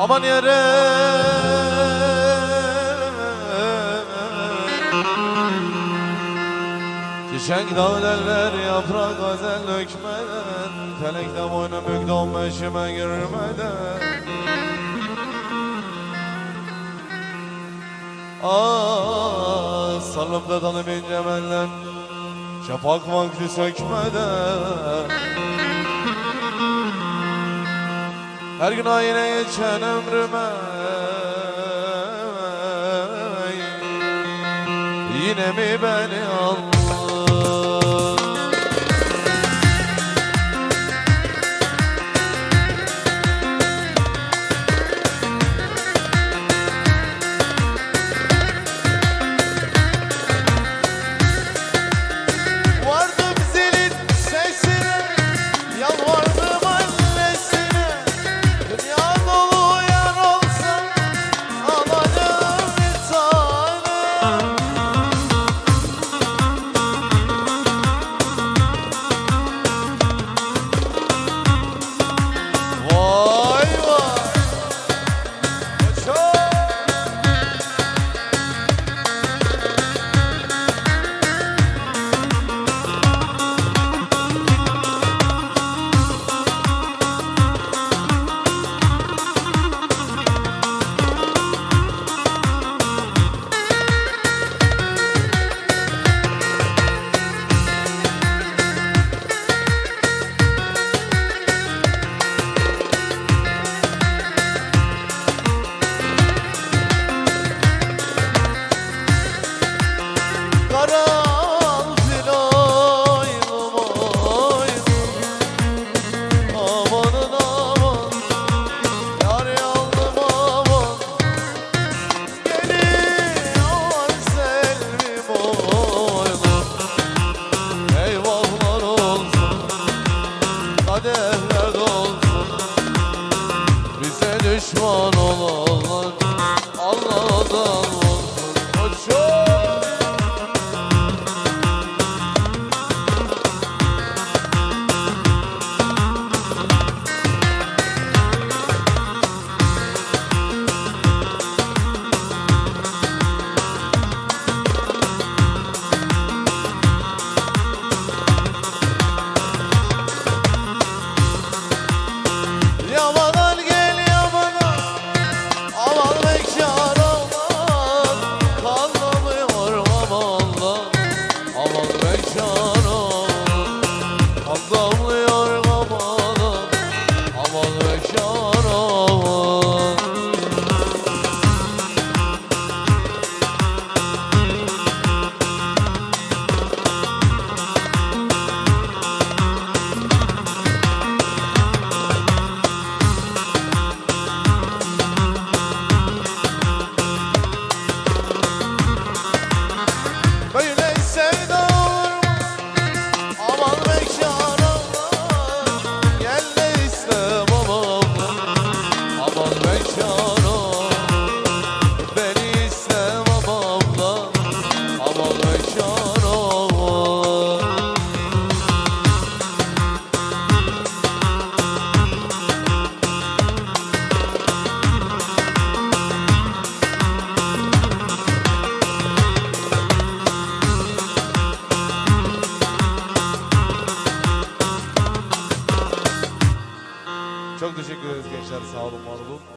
Aman yere. Çiçek dağlarlar yaprak gazel dökmeden Felekte boynum yükdom meşime girmeden. Ah sarılıp da dalı bin cemellen Şafak vakti sökmeden Her gün ayine geçen ömrüme. Yine mi beni aldın düşman teşekkür ederiz gençler sağ olun var olun.